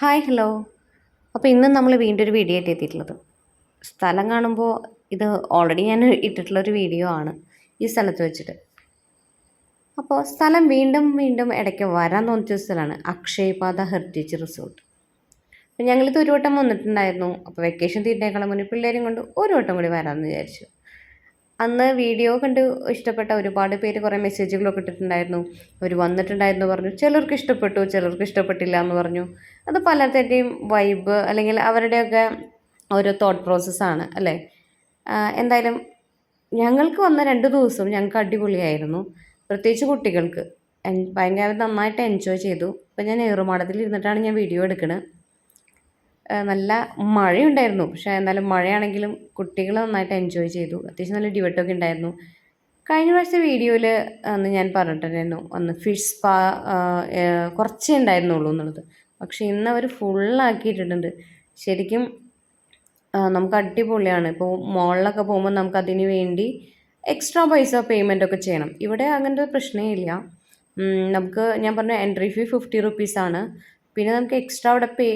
Hi hello അപ്പോൾ ഇന്ന് നമ്മൾ വീണ്ടും ഒരു വീഡിയോ ആയിട്ട് എത്തിയിട്ടുള്ളത്. സ്ഥലം കാണുമ്പോൾ ഇത് ഓൾറെഡി ഞാൻ ഇട്ടിട്ടുള്ളൊരു വീഡിയോ ആണ് ഈ സ്ഥലത്ത് വെച്ചിട്ട്. അപ്പോൾ സ്ഥലം വീണ്ടും വീണ്ടും ഇടയ്ക്ക് വരാൻ തോന്നിച്ച സ്ഥലമാണ് അക്ഷയപാത ഹെറിറ്റേജ് റിസോർട്ട്. അപ്പോൾ ഞങ്ങളിത് ഒരു വട്ടം വന്നിട്ടുണ്ടായിരുന്നു. അപ്പോൾ വെക്കേഷൻ തീരുന്നേക്കാളും മുന്നേ പിള്ളേരും കൊണ്ട് ഒരു വട്ടം കൂടി വരാമെന്ന് വിചാരിച്ചു. അന്ന് വീഡിയോ കണ്ട് ഇഷ്ടപ്പെട്ട ഒരുപാട് പേര് കുറേ മെസ്സേജുകളൊക്കെ ഇട്ടിട്ടുണ്ടായിരുന്നു. അവർ വന്നിട്ടുണ്ടായിരുന്നു പറഞ്ഞു ചിലർക്ക് ഇഷ്ടപ്പെട്ടു ചിലർക്ക് ഇഷ്ടപ്പെട്ടില്ല എന്ന് പറഞ്ഞു. അത് പലരുടെയും വൈബ് അല്ലെങ്കിൽ അവരുടെയൊക്കെ ഓരോ തോട്ട് പ്രോസസ്സാണ് അല്ലേ? എന്തായാലും ഞങ്ങൾക്ക് വന്ന രണ്ട് ദിവസവും ഞങ്ങൾക്ക് അടിപൊളിയായിരുന്നു. പ്രത്യേകിച്ച് കുട്ടികൾക്ക്. ഭയങ്കര നന്നായിട്ട് എൻജോയ് ചെയ്തു. ഇപ്പം ഞാൻ ഏറുമാടത്തിൽ ഇരുന്നിട്ടാണ് ഞാൻ വീഡിയോ എടുക്കുന്നത് നല്ല മഴയുണ്ടായിരുന്നു. പക്ഷേ എന്നാലും മഴയാണെങ്കിലും കുട്ടികൾ നന്നായിട്ട് എൻജോയ് ചെയ്തു. അത്യാവശ്യം നല്ല ഡിവട്ടൊക്കെ ഉണ്ടായിരുന്നു. കഴിഞ്ഞ പ്രാവശ്യത്തെ വീഡിയോയിൽ അന്ന് ഞാൻ പറഞ്ഞിട്ടുണ്ടായിരുന്നു. അന്ന് ഫിഷ് സ്പാ കുറച്ചേ ഉണ്ടായിരുന്നുള്ളൂ എന്നുള്ളത്. പക്ഷേ ഇന്ന് അവർ ഫുള്ളാക്കിയിട്ടുണ്ട് ശരിക്കും നമുക്ക് അടിപൊളിയാണ്. ഇപ്പോൾ മോളിലൊക്കെ പോകുമ്പോൾ നമുക്ക് അതിന് വേണ്ടി എക്സ്ട്രാ പൈസ പേയ്മെന്റ് ഒക്കെ ചെയ്യണം. ഇവിടെ അങ്ങനത്തെ പ്രശ്നമേ ഇല്ല. നമുക്ക് ഞാൻ പറഞ്ഞ എൻട്രി ഫീ ഫിഫ്റ്റി റുപ്പീസാണ് പിന്നെ നമുക്ക് എക്സ്ട്രാ അവിടെ പേ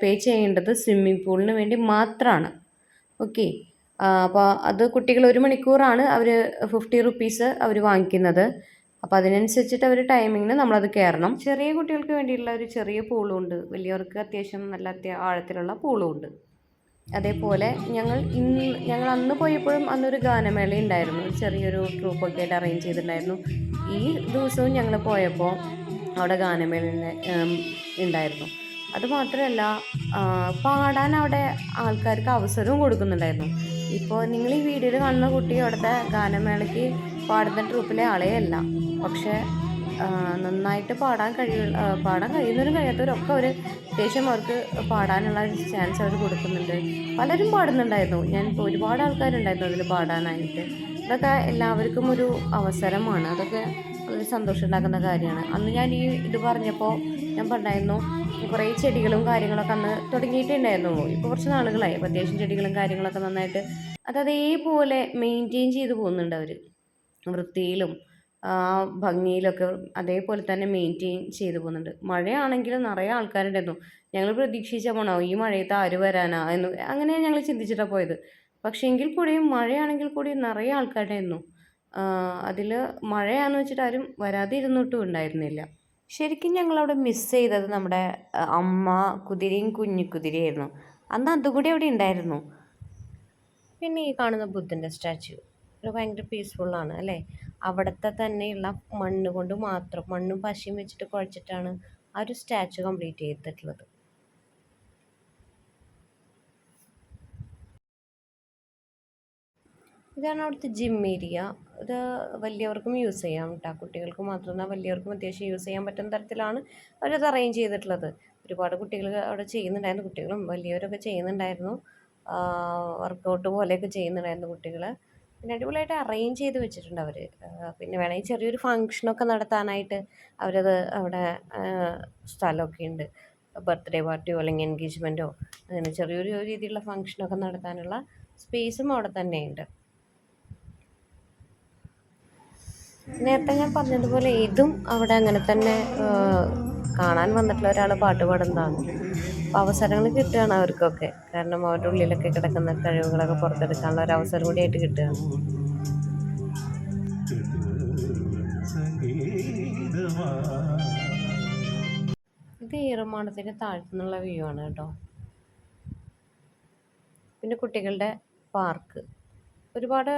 പേ ചെയ്യേണ്ടത് സ്വിമ്മിംഗ് പൂളിന് വേണ്ടി മാത്രമാണ് ഓക്കെ അപ്പോൾ അത് കുട്ടികൾ ഒരു മണിക്കൂറാണ് അവർ ഫിഫ്റ്റി റുപ്പീസ് അവർ വാങ്ങിക്കുന്നത്. അപ്പോൾ അതിനനുസരിച്ചിട്ട് അവർ ടൈമിങ്ങിന് നമ്മളത് കയറണം. ചെറിയ കുട്ടികൾക്ക് വേണ്ടിയുള്ള ഒരു ചെറിയ പൂളും ഉണ്ട് വലിയവർക്ക് അത്യാവശ്യം നല്ല ആഴത്തിലുള്ള പൂളും ഉണ്ട് അതേപോലെ ഞങ്ങൾ ഇന്ന് ഞങ്ങൾ അന്ന് പോയപ്പോഴും അന്നൊരു ഗാനമേള ഉണ്ടായിരുന്നു. ചെറിയൊരു ട്രൂപ്പൊക്കെ ആയിട്ട് അറേഞ്ച് ചെയ്തിട്ടുണ്ടായിരുന്നു. ഈ ദിവസവും ഞങ്ങൾ പോയപ്പോൾ അവിടെ ഗാനമേള ഉണ്ടായിരുന്നു. അതുമാത്രമല്ല പാടാൻ അവിടെ ആൾക്കാർക്ക് അവസരവും കൊടുക്കുന്നുണ്ടായിരുന്നു. ഇപ്പോൾ നിങ്ങൾ ഈ വീഡിയോയിൽ കാണുന്ന കുട്ടി അവിടുത്തെ ഗാനമേളയ്ക്ക് പാടുന്ന ട്രൂപ്പിലെ ആളെയല്ല പക്ഷേ നന്നായിട്ട് പാടാൻ കഴിയ പാടാൻ കഴിയുന്നവരും കഴിയാത്തവരും ഒക്കെ അവർ അത്യാവശ്യം അവർക്ക് പാടാനുള്ള ചാൻസ് അവർ കൊടുക്കുന്നുണ്ട്. പലരും പാടുന്നുണ്ടായിരുന്നു. ഞാൻ ഇപ്പോൾ ഒരുപാട് ആൾക്കാരുണ്ടായിരുന്നു അതിൽ പാടാനായിട്ട്. അതൊക്കെ എല്ലാവർക്കും ഒരു അവസരമാണ്. അതൊക്കെ വളരെ സന്തോഷം ഉണ്ടാക്കുന്ന കാര്യമാണ്. അന്ന് ഞാൻ ഈ ഇത് പറഞ്ഞപ്പോൾ ഞാൻ പറഞ്ഞായിരുന്നു കുറേ ചെടികളും കാര്യങ്ങളൊക്കെ അന്ന് തുടങ്ങിയിട്ടുണ്ടായിരുന്നു. ഇപ്പോൾ കുറച്ച് നാളുകളായി. അപ്പോൾ അത്യാവശ്യം ചെടികളും കാര്യങ്ങളൊക്കെ നന്നായിട്ട് അത് അതേപോലെ മെയിന്റെയിൻ ചെയ്ത് പോകുന്നുണ്ട് അവർ വൃത്തിയിലും ആ ഭംഗിയിലൊക്കെ അതേപോലെ തന്നെ മെയിന്റെയിൻ ചെയ്തു പോകുന്നുണ്ട്. മഴയാണെങ്കിലും നിറയെ ആൾക്കാരുണ്ടായിരുന്നു. ഞങ്ങൾ പ്രതീക്ഷിച്ച പോണോ ഈ മഴയത്ത് ആര് വരാനാ എന്ന് അങ്ങനെയാണ് ഞങ്ങൾ ചിന്തിച്ചിട്ടാണ് പോയത്. പക്ഷേ എങ്കിൽ കൂടിയും മഴയാണെങ്കിൽ കൂടിയും നിറയെ ആൾക്കാരുണ്ടായിരുന്നു. അതിൽ മഴയാണെന്ന് വെച്ചിട്ട് ആരും വരാതെ ഇരുന്നിട്ടും ഉണ്ടായിരുന്നില്ല. ശരിക്കും ഞങ്ങളവിടെ മിസ് ചെയ്തത് നമ്മുടെ അമ്മ കുതിരയും കുഞ്ഞു കുതിരയായിരുന്നു. അന്ന് അതുകൂടി അവിടെ ഉണ്ടായിരുന്നു. പിന്നെ ഈ കാണുന്ന ബുദ്ധന്റെ സ്റ്റാച്യു ഒരു ഭയങ്കര പീസ്ഫുള്ളാണ് അല്ലേ? അവിടുത്തെ തന്നെയുള്ള മണ്ണ് കൊണ്ട് മാത്രം മണ്ണും പശയും വെച്ചിട്ട് കുഴച്ചിട്ടാണ് ആ ഒരു സ്റ്റാച്ചു കംപ്ലീറ്റ് ചെയ്തിട്ടുള്ളത്. ഇതാണ് അവിടുത്തെ ജിം ഏരിയ ഇത് വലിയവർക്കും യൂസ് ചെയ്യാം. കേട്ടോ കുട്ടികൾക്ക് മാത്രമല്ല വലിയവർക്കും അത്യാവശ്യം യൂസ് ചെയ്യാൻ പറ്റുന്ന തരത്തിലാണ് അവരത് അറേഞ്ച് ചെയ്തിട്ടുള്ളത്. ഒരുപാട് കുട്ടികൾ അവിടെ ചെയ്യുന്നുണ്ടായിരുന്നു. കുട്ടികളും വലിയവരൊക്കെ ചെയ്യുന്നുണ്ടായിരുന്നു. വർക്കൗട്ട് പോലെയൊക്കെ ചെയ്യുന്നുണ്ടായിരുന്നു കുട്ടികൾ പിന്നെ അടിപൊളിയായിട്ട് അറേഞ്ച് ചെയ്ത് വെച്ചിട്ടുണ്ട് അവർ പിന്നെ വേണമെങ്കിൽ ചെറിയൊരു ഫങ്ഷനൊക്കെ നടത്താനായിട്ട് അവരത് അവിടെ സ്ഥലമൊക്കെ ഉണ്ട്. ബർത്ത്ഡേ പാർട്ടിയോ അല്ലെങ്കിൽ എൻഗേജ്മെന്റോ അങ്ങനെ ചെറിയൊരു രീതിയിലുള്ള ഫങ്ഷനൊക്കെ നടത്താനുള്ള സ്പേസും അവിടെ തന്നെയുണ്ട്. നേരത്തെ ഞാൻ പറഞ്ഞതുപോലെ ഇതും അവിടെ അങ്ങനെ തന്നെ കാണാൻ വന്നിട്ടുള്ള ഒരാൾ പാട്ട് പാടുന്നതാണ്. അപ്പോൾ അവസരങ്ങൾ കിട്ടുകയാണ് അവർക്കൊക്കെ. കാരണം അവരുടെ ഉള്ളിലൊക്കെ കിടക്കുന്ന കഴിവുകളൊക്കെ പുറത്തെടുക്കാനുള്ള ഒരു അവസരം കൂടിയായിട്ട് കിട്ടുകയാണ്. ഇത് ഈറമാണത്തിന് താഴ്ത്തുന്നുള്ള വ്യൂ ആണ് കേട്ടോ. പിന്നെ കുട്ടികളുടെ പാർക്ക്. ഒരുപാട്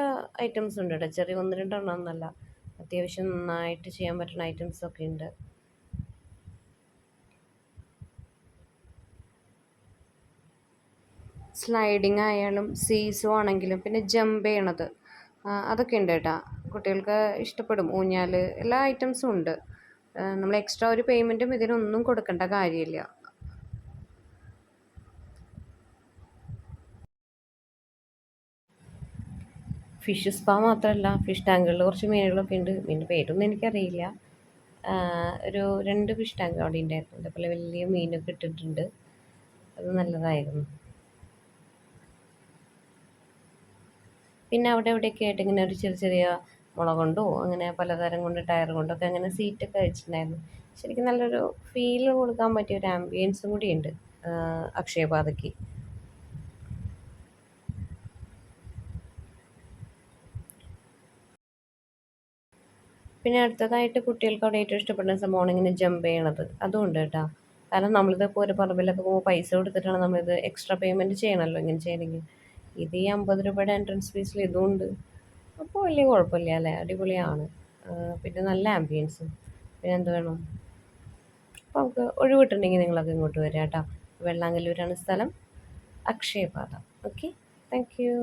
ഐറ്റംസ് ഉണ്ട് കേട്ടോ. ചെറിയ ഒന്ന് രണ്ടെണ്ണം എന്നല്ല അത്യാവശ്യം നന്നായിട്ട് ചെയ്യാൻ പറ്റുന്ന ഐറ്റംസ് ഒക്കെ ഉണ്ട്. സ്ലൈഡിങ് ആയാലും സീസോ ആണെങ്കിലും പിന്നെ ജമ്പ് ചെയ്യണത്. അതൊക്കെ ഉണ്ട് കേട്ടോ. കുട്ടികൾക്ക് ഇഷ്ടപ്പെടും. ഊഞ്ഞാൽ എല്ലാ ഐറ്റംസും ഉണ്ട്. നമ്മൾ എക്സ്ട്രാ ഒരു പേയ്മെന്റും ഇതിനൊന്നും കൊടുക്കേണ്ട കാര്യമില്ല. ഫിഷ് സ്പാ മാത്രമല്ല ഫിഷ് ടാങ്കുകളിൽ കുറച്ച് മീനുകളൊക്കെ ഉണ്ട്. മീനിന്റെ പേരൊന്നും എനിക്കറിയില്ല. ഒരു രണ്ട് ഫിഷ് ടാങ്ക് അവിടെ ഉണ്ടായിരുന്നു. അതേപോലെ വലിയ മീനൊക്കെ ഇട്ടിട്ടുണ്ട്. അത് നല്ലതായിരുന്നു. പിന്നെ അവിടെ എവിടെയൊക്കെ ആയിട്ട് ഇങ്ങനെ ഒരു ചെറിയ ചെറിയ മുള കൊണ്ടോ അങ്ങനെ പലതരം കൊണ്ട് ടയർ കൊണ്ടൊക്കെ അങ്ങനെ സീറ്റൊക്കെ വെച്ചിട്ടുണ്ടായിരുന്നു. ശരിക്കും നല്ലൊരു ഫീൽ കൊടുക്കാൻ പറ്റിയ ഒരു ആംബിയൻസും കൂടിയുണ്ട് അക്ഷയപാതയ്ക്ക്. പിന്നെ അടുത്തതായിട്ട് കുട്ടികൾക്ക് അവിടെ ഏറ്റവും ഇഷ്ടപ്പെടുന്ന സംഭവമാണ് ഇങ്ങനെ ജമ്പ് ചെയ്യണത്. അതുകൊണ്ട് കേട്ടോ. കാരണം നമ്മളിതിപ്പോൾ ഒരു പറമ്പിലൊക്കെ പോകുമ്പോൾ പൈസ കൊടുത്തിട്ടാണ് നമ്മളിത് എക്സ്ട്രാ പേയ്മെന്റ് ചെയ്യണമല്ലോ ഇങ്ങനെ ചെയ്യണമെങ്കിൽ ഇത് ഈ അമ്പത് രൂപയുടെ എൻട്രൻസ് ഫീസിൽ ഇതും ഉണ്ട് അപ്പോൾ വലിയ കുഴപ്പമില്ല അല്ലേ? അടിപൊളിയാണ്. പിന്നെ നല്ല ആംബിയൻസും പിന്നെ എന്ത് വേണം? അപ്പോൾ നമുക്ക് ഒഴിവിട്ടുണ്ടെങ്കിൽ നിങ്ങളൊക്കെ ഇങ്ങോട്ട് വരാം കേട്ടോ. വെള്ളാങ്കല്ലൂരാണ് സ്ഥലം. അക്ഷയപാത. Okay thank you